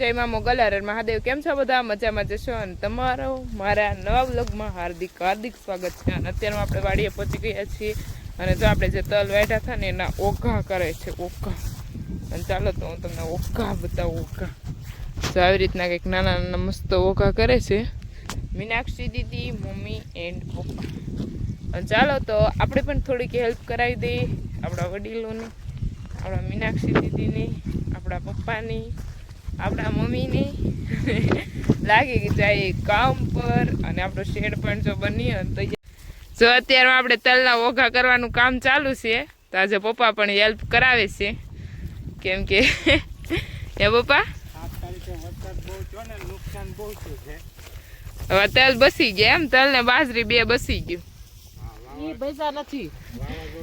જય મોગલ મોગલાર મહાદેવ. કેમ છો બધા? મજામાં જશો અને તમારો મારા નવા બ્લોગમાં હાર્દિક હાર્દિક સ્વાગત છે. અને અત્યારમાં આપણે વાડીએ પહોંચી ગયા છીએ. અને જો આપણે જે તલ વાટ્યા હતા ને એના ઓઘા કરે છે, ઓઘા. અને ચાલો તો હું તમને ઓઘા બતાવું, ઓઘા. તો આવી રીતના કંઈક નાના નાના મસ્ત ઓઘા કરે છે. મીનાક્ષી દીદી, મમ્મી એન્ડ પપ્પા. અને ચાલો તો આપણે પણ થોડીક હેલ્પ કરાવી દઈએ આપણા વડીલોની, આપણા મીનાક્ષી દીદીની, આપણા પપ્પાની. આપણા મમ્મીની. લાગી જાય કામ પર અને આપણો શેડ પણ જો બની તો જો અત્યારે આપણે તલના ઓઘા કરવાનું કામ ચાલુ છે તો આજે પપ્પા પણ હેલ્પ કરાવે છે. કેમ કે હે પપ્પા? સાત તારીખે વરસાદ બહુ થયો ને નુકસાન બહુ છે. હવે તલ બસી ગયા એમ તલ ને બાજરી બે બસી ગયું. એ ભેજા નથી.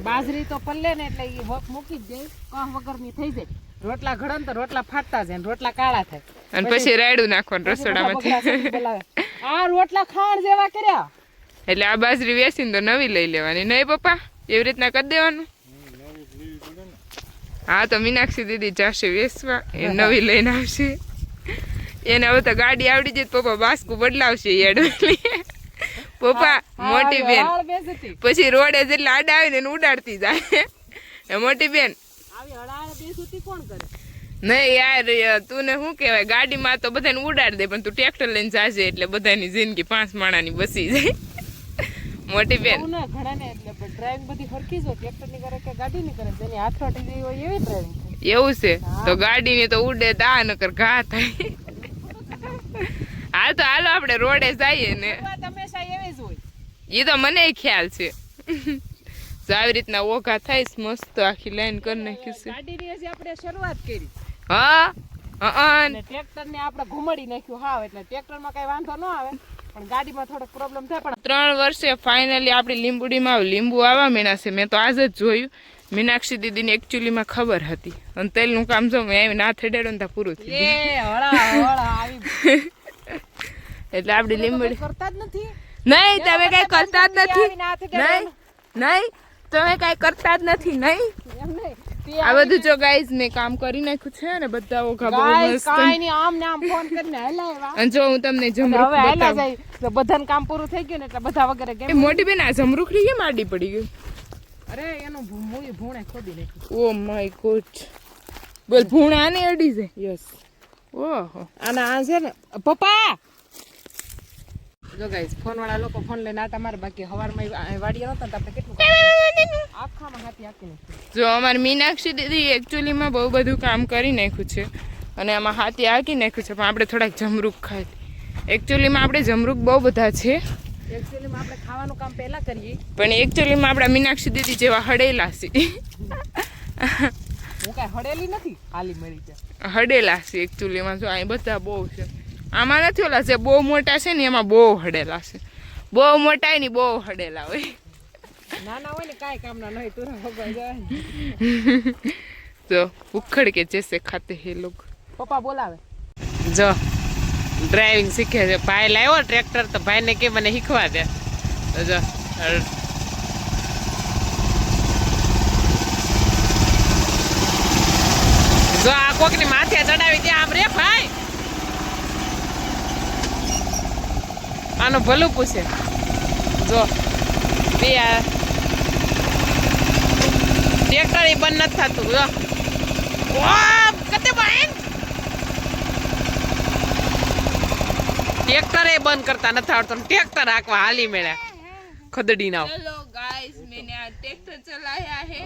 બાજરી તો પલ્લે ને એટલે એ વક મૂકી જ જાય કાં વગરની થઈ જાય. રોટલા ઘડન તો રોટલા ફાટતા જાય રોટલા કાળા થાય. અને પછી રાયડું નાખવાનું રસોડામાં આ રોટલા ખાણ જેવા કર્યા. એટલે આ બાજરી વેસીને તો નવી લઈ લેવાની. નહીં પપ્પા? એવી રીતના કરી દેવાનું? હા તો મીનાક્ષી દીદી જાશે વેસવા એ નવી લઈને આવશે. એને હવે તો ગાડી આવડી જાય તો પપ્પા બાસ્કુ બદલાવશે એડવેલી પપ્પા મોટી બેન. પછી રોડે જેટલા આડા આવીને ઉડાડતી જાય. એ મોટી બેન કોણ કરે? નહીં યાર તું ને શું કહેવાય? ગાડીમાં તો બધાને ઉડાડી દે પણ તું ટ્રેક્ટર લઈને જાજે એટલે બધાની જિંદગી પાંચ માણાની બસી જાય. મોટી બેન. એવું ના ઘણા ને એટલે ડ્રાઇવિંગ બધી હરખી જો ટ્રેક્ટરની કરે કે ગાડી ની કરે? જેની હાથ ફાટી ગઈ હોય એવી ડ્રાઇવિંગ એવું છે? તો ગાડી ની તો ઉડે તા નકર ઘા થાય. હાલ તો હાલો આપણે રોડે જઈએ ને. હંમેશા એવી જ હોય. એ તો મને ખ્યાલ છે. જો આવી રીતના ઓઘા થાય મસ્ત આખી લાઈન કરી નાખી છે. ગાડીની હજી આપણે શરૂઆત કરી. હા ટ્રેક્ટર ને આપણે ઘુમાડી નાખ્યું હાવ એટલે ટ્રેક્ટરમાં કઈ વાંધો ન આવે પણ ગાડીમાં થોડોક પ્રોબ્લેમ થાય પણ ત્રણ વર્ષે ફાઇનલી આપણી લીંબુડીમાં લીંબુ આવવા મીણા છે. મેં તો આજ જ જોયું. મીનાક્ષી દીદીને એકચ્યુઅલીમાં ખબર હતી. અને તેલનું કામ જો મેં ના હાથ હેડેડો ને પૂરું ગયું. એટલે આપણી લીંબુડી કરતા જ નથી. નહીં તમે કઈ કરતા જ નથી. નહીં નહીં. તમે કઈ કરતા જ નથી નહીં? એમ નહીં. આ બધું જો ગાઈઝ મેં કામ કરી નાખ્યું છે ને બધા ઓઘા બહુ મસ્ત. આમ ને આમ ફોન કરીને હલાવ્યા. અને જો હું તમને જમરૂખ હવે હાલ્યા જાય. તો બધાને કામ પૂરું થઈ ગયું ને એટલે બધા વગેરે એ ગેમ મોટી બેન આ જમરૂખડી કેમ આડી પડી ગયું અરે એનું ભૂ- ભૂણે ખોદી નાખ્યું ઓ માય ગોડ. બોલ ભૂણા આને અડી છે યસ ઓહો. આના આ છે ને પપ્પા! જો ગાઈસ ફોન વાળા લોકો ફોન લઈને આટા મારે બાકી હવારમાં વાડીએ નહોતા તો આપણે કેટલું જો અમારી મીનાક્ષી દીદી એકચ્યુઅલીમાં બહુ બધું કામ કરી નાખ્યું છે અને આમાં હાથી આંકી નાખ્યું છે પણ આપણે થોડાક જમરૂખ ખાઈ. એકચ્યુઅલીમાં આપણે જમરૂખ બહુ બધા છે. એકચ્યુઅલીમાં આપણે ખાવાનું કામ પહેલા કરીએ. પણ એકચ્યુઅલીમાં આપણા મીનાક્ષી દીદી જેવા હડેલા છે. હું કાંઈ હડેલી નથી? ખાલી મળી છે હડેલા છે એકચ્યુઅલીમાં જો અહીં બધા બહુ છે. આમાં નથી ઓલા જે બહુ મોટા છે ને એમાં બહુ હડેલા છે. બહુ મોટા ને બહુ હડેલા હોય. નાના હોય ને કાંઈ કામના નહીં તું જાય. જો ઉખડ કે જેસે ખાતે હે લોક. પપ્પા બોલાવે. જો ડ્રાઇવિંગ શીખે છે. ભાઈ લાવ્યો ટ્રેક્ટર તો ભાઈને કે મને શીખવા દે. તો જો જો આ કોકની માથે ચડાવી દે આમ રે ભાઈ. આનું ભલું પૂછે. જો બે આ ટ્રેક્ટર એ બંધ નથી થતું જો વાહ કતે ભાઈ ट्रैक्टर है बंद करता न था तो ट्रैक्टर आकवा हाली मेरा खदड़ी ना चलो गाइस मैंने आज ट्रैक्टर चलाया है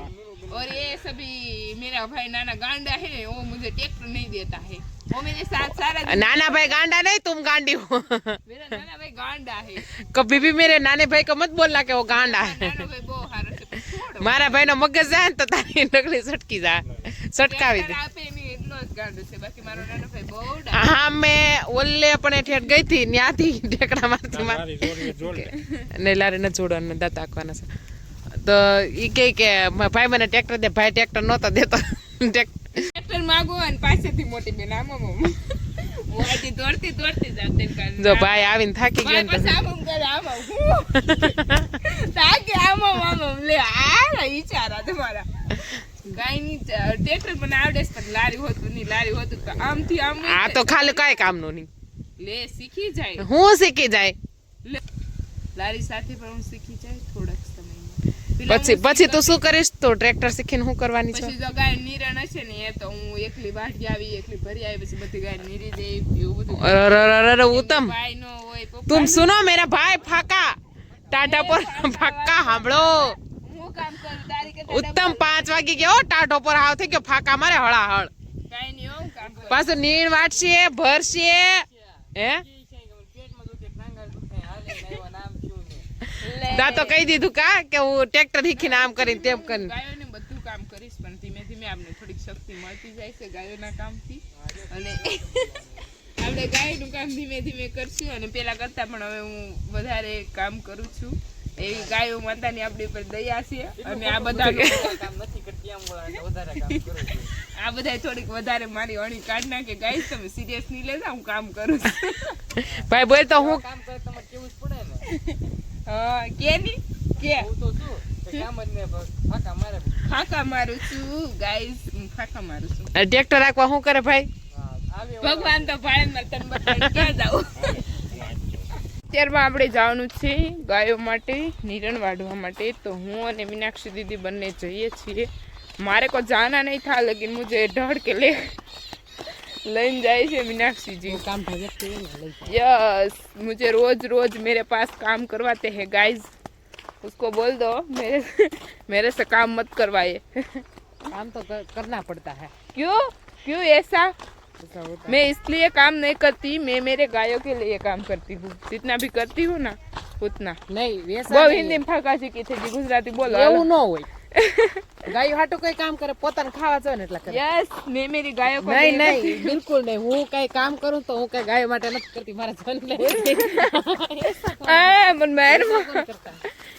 और ये सभी मेरा भाई नाना गांडा है वो मुझे ट्रैक्टर नहीं देता है वो मेरे साथ सारा दिन नाना भाई गांडा नहीं तुम गांडी हो मेरा नाना भाई गांडा है कभी भी मेरे नाने भाई को मत बोलना कि वो गांडा है નાનો ભાઈ મારા ભાઈ નો મગજ જાય ને તો તારી નકલી સટકી જાય. સટકાવી દે. ટ્રેક્ટર આપે નહીં એટલો જ છે. બાકી મારો નાનો ભાઈ બહુ ડા- હા મેં ઓલે પણ ઠેઠ ગઈ હતી. ત્યાંથી ઢેકડા મારતી માર મારી જોડે જોડે ને લારે ન જોડવાનું દાંત આંકવાના છે. તો ઈ કહે કે ભાઈ મને ટ્રેક્ટર દે. ભાઈ ટ્રેક્ટર નહોતો દેતો. ટ્રેક- ટ્રેક્ટર માગો અને પાસેથી મોટી બેન આમ જો ભાઈ આવીને થાકી ગયો પછી આમ કરે આમ. તાકે આમ આમ. લે આ ઈચારા તમારા ગાયની ટ્રેક્ટર પણ આવડે છે પણ લારી હોતું નહીં લારી હોતું તો આમથી આમ આ તો ખાલી કાંઈ કામનું નહીં લે શીખી જાય હું શીખી જાય લે. લારી સાથે પણ હું શીખી જાય થોડાક સમયમાં પેલા પછી પછી તું શું કરીશ? તો ટ્રેક્ટર શીખીને શું કરવાની છે? પછી જો ગાય નીરણ હશે ને એ તો હું એકલી વાઢી આવી એકલી ભરી આવી પછી બધી ગાય નીરી દે એવું બધું અરે અરે અરે ઉત્તમ. ભાઈ તું સુનો મેરા ભાઈ ફાકા. ટાટા પર ફાકા સાંભળો ઉત્તમ પાંચ વાગી ગયો ટાટો પર હાવ થઈ ગયો ફાકા મારે હળાહળ. પાછું નીણ વાટશે ભરશે. હે? ને દા તો કહી દીધું કા કે હું ટ્રેક્ટર શીખીને આમ કરીને તેમ કરીને. ગાયોને બધું કામ કરીશ પણ ધીમે ધીમે આપણે થોડીક શક્તિ મળતી જાય છે ગાયોના કામથી. અને આપણે ગાયનું કામ ધીમે ધીમે કરશું અને પેલા કરતા પણ હવે હું વધારે કામ કરું છું. એ ગાયો માતાની આપણી પર દયા છે અને આ બધા કામ નથી કરતી આમ વધારે કામ કરું આ બધા થોડીક વધારે મારી અણી કાઢ નાખે. ગાય તમે સિરિયસ નહીં લેતા હું કામ કરું છું. ભાઈ બોલ તો હું કામ કરે તમારે કેવું જ પડે ને? કે ની કે? હું તો શું ફાકા મારું છું ગાઈસ ફાકા મારું છું. ટ્રેક્ટર રાખવા શું કરે ભાઈ? ભગવાન તો ભાડે તને ક્યાં જાવ અત્યારમાં આપણે જવાનું છે ગાયો માટે નિરણ વાઢવા માટે. તો હું અને મીનાક્ષી દીદી બંને જઈએ છીએ. મારે કોઈ જાના નહીં થા લગીન મુજે ઢળ કે લે. લઈને જાય છે મીનાક્ષી जी કામ ભાગે તે ને લઈ જાય. यस मुझे रोज रोज मेरे पास काम करवाते हैं गाइस उसको बोल दो मेरे मेरे से काम मत करवाइए काम तो कर, करना पड़ता है क्यों क्यों ऐसा ऐसा होता मैं इसलिए काम नहीं करती मैं मेरे गायों के लिए काम करती हूँ जितना भी करती हूँ ना उतना है नहीं वैसा બહુ नहीं હિન્દી માં ફાકા શીખી છે જી ગુજરાતી બોલો એવું ન હોય ગાયો હાટું કઈ કામ કરે પોતાને ખાવા જોઈએ ને એટલા કરે યસ મેં મેરી ગાયો को નહીં लिए નહીં બિલકુલ નહીં હું કઈ કામ કરું તો હું કઈ ગાયો માટે નથી કરતી મારા જન आ, मन मेहर नहीं करता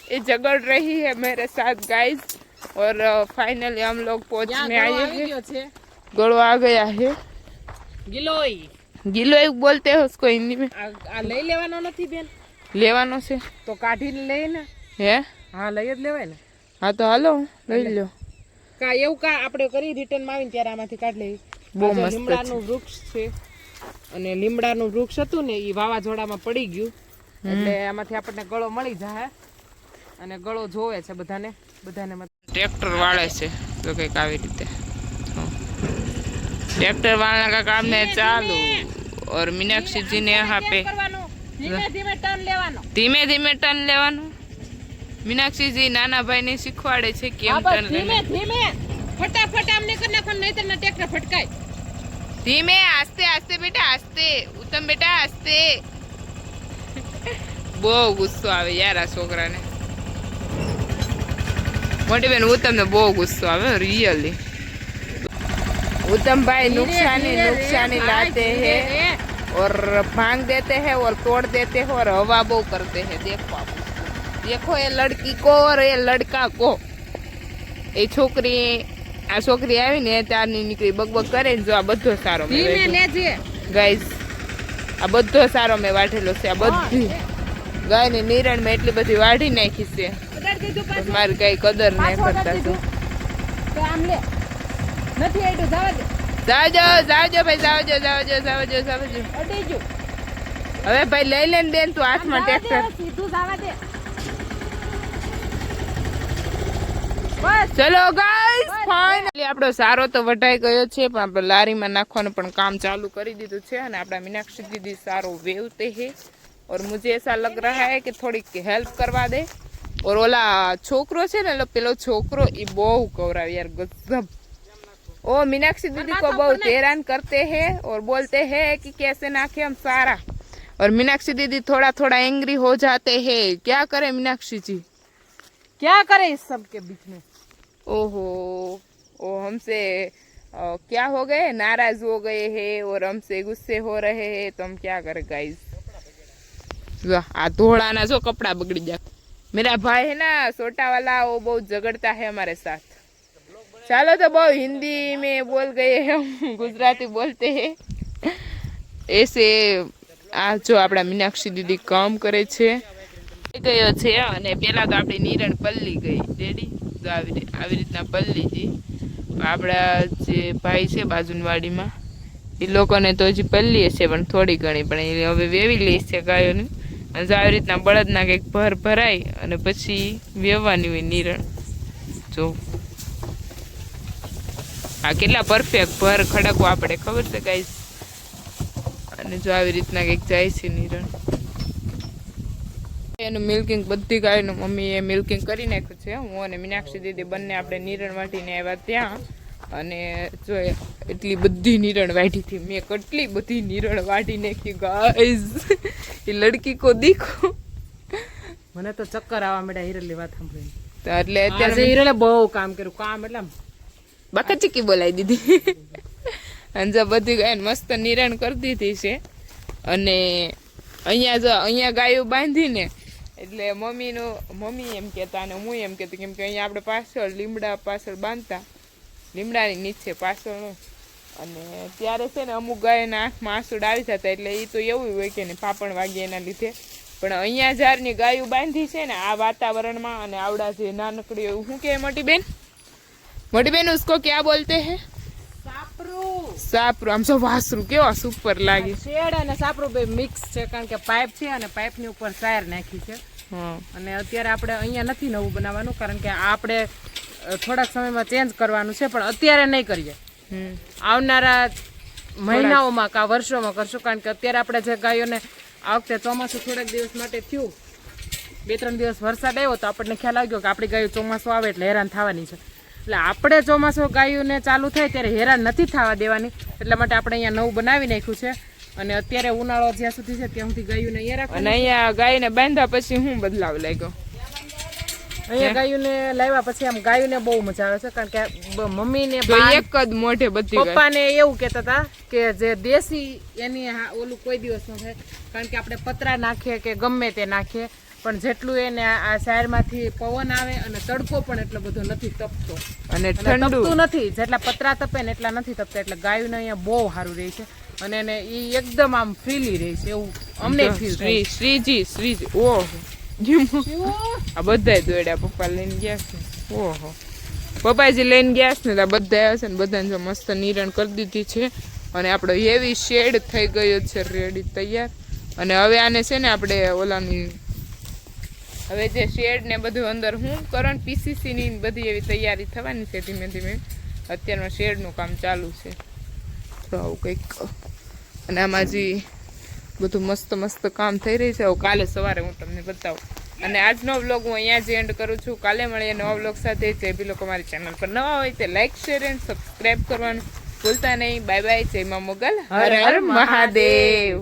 ये झगड़ रही है मेरे साथ गाइस और फाइनली हम लोग ત્યાં पहुंचने ગળો आए આવી हैं ગયો છે गड़ो आ गया है ગિલોય गीलो एक बोलते हैं उसको हिंदी में આ આ લઈ લેવાનો નથી બેન लेवानो से તો કાઢીને લઈ ને है હા લઈ જ લેવાય ને હા તો હાલો લઈ લો કા એવું કા આપણે કરી રિટર્નમાં આવીને ત્યારે આમાંથી કાઢ લઈ બહુ મસ્ત લીમડાનું વૃક્ષ છે. અને લીમડાનું વૃક્ષ હતું ને એ વાવાઝોડામાં પડી ગયું. એટલે આમાંથી આપણને ગળો મળી જાય. અને ગળો જોવે છે બધાને. બધાને ટ્રેક્ટર વાળે છે. તો કંઈક આવી રીતે. ટ્રેક્ટર વાળા કા કામ ને ચાલુ. ઓર મીનાક્ષીજી ને આપે ધીમે ધીમે ટર્ન લેવાનો. ધીમે ધીમે ટર્ન લેવાનું. મીનાક્ષી જી નાના ભાઈ ને શીખવાડે છે કેમ હા બસ ટર્ન ધીમે લેવાનું ધીમે ફટાફટ આમ નહીં કરી નાખવાનું નહીં તો ટ્રેક્ટર ફટકાય ધીમે આસ્તે આસ્તે બેટા આસ્તે ઉત્તમ બેટા આસ્તે બહુ ગુસ્સો આવે યાર આ છોકરાને મોટી બેન ઉત્તમ ને બહુ ગુસ્સો આવે રિયલી उत्तम भाई नुकसानी नुकसानी लाते हैं और भांग देते हैं और तोड़ देते हैं और हवा बो करते हैं देखो आप દેખો એ લડકી કો ઓર એ લડકા કો એ છોકરી આ છોકરી આવીને ત્યારની નીકળી બગબગ કરે ને જો આ બધો સારો ગાઈસ આ બધો સારો મેં વાઢેલો છે આ બધી. ગાયની નિરણ મેં એટલી બધી વાઢી નાખી છે. મારી ગાય કદર ના કરતા છું જાજો ભાઈ જાવજો જાવજો જાવજો જાવજો. હવે ભાઈ લઈ લે બેન તું હાથમાં ટ્રેક્ટર. સીધું જવા દે. ચલો ગાઈસ ફાઇનલી આપણો સારો તો વઢાઈ ગયો છે પણ આપણે લારીમાં નાખવાનું પણ કામ ચાલુ કરી દીધું છે અને આપણા મીનાક્ષી દીદી સારો વેવતે હે और मुझे ऐसा लग रहा है कि થોડીક હેલ્પ કરવા દે और ઓલા છોકરો છે ને એટલે પેલો છોકરો એ બહુ કવરાવે યાર ગજબ ओ मीनाक्षी दीदी को बहुत हैरान करते हैं और बोलते हैं कि कैसे नाखे हम सारा और मीनाक्षी दीदी थोड़ा थोड़ा एंग्री हो जाते हैं क्या करे मीनाक्षी जी क्या करे इस सब के बीच में ओहो ओ हमसे अ, क्या हो गए नाराज हो गए हैं और हमसे गुस्से हो रहे हैं तो हम क्या करें गाइस आ धोड़ा ना जो कपड़ा बिगड़ जा मेरा भाई है ना छोटा वाला वो बहुत झगड़ता है हमारे साथ चलो तो बहुत हिंदी में बोल गए हैं हम गुजराती बोलते हैं ऐसे આ જો આપણા મીનાક્ષી દીદી કામ કરે છે ગયો છે અને પેલા તો આપણી નિરણ પલ્લી ગઈ રેડી તો આવી આવી રીતના પલ્લી લીધી. આપણા જે ભાઈ છે બાજુની વાડીમાં એ લોકોને તો હજી પલ્લી હશે પણ થોડી ઘણી, પણ એ હવે વેવી લે છે ગાયોની. અને આવી રીતના બળદના કંઈક ભર ભરાય અને પછી વેવવાની હોય નિરણ. જો. આ કેટલા પરફેક્ટ ભર ખડકવા આપણે ખબર છે ગાય અને જો આવી રીતના કંઈક જાય છે નિરણ. એનું મિલ્કિંગ બધી ગાયનું મમ્મીએ મિલ્કિંગ કરી નાખ્યું છે. હું અને મીનાક્ષી દીદી બંને આપણે નિરણ વાટીને આવ્યા ત્યાં. અને જો એટલી બધી નિરણ વાટી હતી મેં કેટલી બધી નિરણ વાટી નાખી ગાઈઝ એ લડકી કો દીખો. મને તો ચક્કર આવવા માંડ્યા હિરલની વાત સાંભળીને. એટલે અત્યારે હિરલે બહુ કામ કર્યું કામ એટલે બાકા ચીકી બોલાવી દીધી. અને જો બધી ગાય મસ્ત નિરણ કરી દીધી છે. અને અહીંયા જો અહીંયા ગાયો બાંધીને એટલે મમ્મીનું, મમ્મી એમ કહેતા અને હું એમ કહેતી કેમ કે અહીંયા આપણે પાછળ લીમડા પાછળ બાંધતા. લીમડાની નીચે પાછળ અને ત્યારે છે ને અમુક ગાયના આંખમાં આંસુડ આવી જતા એટલે એ તો એવું હોય કે ને પાપણ વાગે એના લીધે. પણ અહીંયા જ્યારની ગાયું બાંધી છે ને આ વાતાવરણમાં અને આવડા જે નાનકડી શું કે મોટી બેન? મોટી બેન, ઉસકો ક્યાં બોલતે હે? સાપરું સાપરું આમ સો વાસરું કેવા સુપર લાગે. શેડ અને સાપરું બે મિક્સ છે કારણ કે પાઇપ છે અને પાઇપની ઉપર સાયર નાખી છે. હા. અને અત્યારે આપણે અહીંયા નથી નવું બનાવવાનું કારણ કે આપણે થોડાક સમયમાં ચેન્જ કરવાનું છે પણ અત્યારે નહીં કરીએ. આવનારા મહિનાઓમાં કા વર્ષોમાં કરશું કારણ કે અત્યારે આપણે જે ગાયોને આ વખતે ચોમાસું થોડાક દિવસ માટે થયું. બે ત્રણ દિવસ વરસાદ આવ્યો તો આપણને ખ્યાલ આવ્યો કે આપણી ગાયો ચોમાસું આવે એટલે હેરાન થવાની છે. એટલે આપણે ચોમાસું ગાયોને ચાલુ થાય ત્યારે હેરાન નથી થવા દેવાની. એટલા માટે આપણે અહીંયા નવું બનાવી નાખ્યું છે. અને અત્યારે ઉનાળો જ્યાં સુધી છે ત્યાં સુધી ગાયોને અહીંયા રાખો અને અહીંયા ગાયને બાંધ્યા પછી હું બદલાવ લાગ્યો? અહીંયા ગાયોને લાવ્યા પછી આમ ગાયોને બહુ મજા આવે છે કારણ કે મમ્મી મમ્મીને એક જ મોઢે બધી પપ્પા પપ્પાને એવું કહેતા હતા કે જે દેશી એની ઓલું કોઈ દિવસ ન થાય કારણ કે આપણે પતરા નાખીએ કે ગમે તે નાખીએ. પણ જેટલું એને આ શહેરમાંથી પવન આવે અને તડકો પણ એટલો બધો નથી તપતો. અને ઠંડુ. નથી જેટલા પતરા તપે ને એટલા નથી તપતા એટલે ગાયોને અહીંયા બહુ સારું રહે છે. અને એને એ એકદમ આમ ફ્રીલી રહે છે એવું અમને ફીલ શ્રી શ્રીજી શ્રીજી ઓહો. આ બધા દોડ્યા પપ્પા લઈને ગયા છે. ઓહો. પપ્પાજી લઈને ગયા છે ને આ બધા આવ્યા છે ને બધાને જો મસ્ત નિરણ કરી દીધી છે. અને આપણો હેવી શેડ થઈ ગયો છે રેડી તૈયાર. અને હવે આને છે ને આપણે ઓલાની હવે જે શેડ ને બધું અંદર હું કરણ પીસીસીની બધી એવી તૈયારી થવાની છે ધીમે ધીમે. અત્યારમાં શેડનું કામ ચાલુ છે. તો આવું કંઈક. અને આમાં જે બધું મસ્ત મસ્ત કામ થઈ રહ્યું છે કાલે સવારે હું તમને બતાવું. અને આજનો વ્લોગ હું અહીંયા જ એન્ડ કરું છું. કાલે મળીએ નવા વ્લોગ સાથે. જે બી લોકો મારી ચેનલ પર નવા હોય તે લાઈક શેર એન્ડ સબસ્ક્રાઈબ કરવાનું ભૂલતા નહીં. બાય બાય જય મા મોગલ. હર હર મહાદેવ.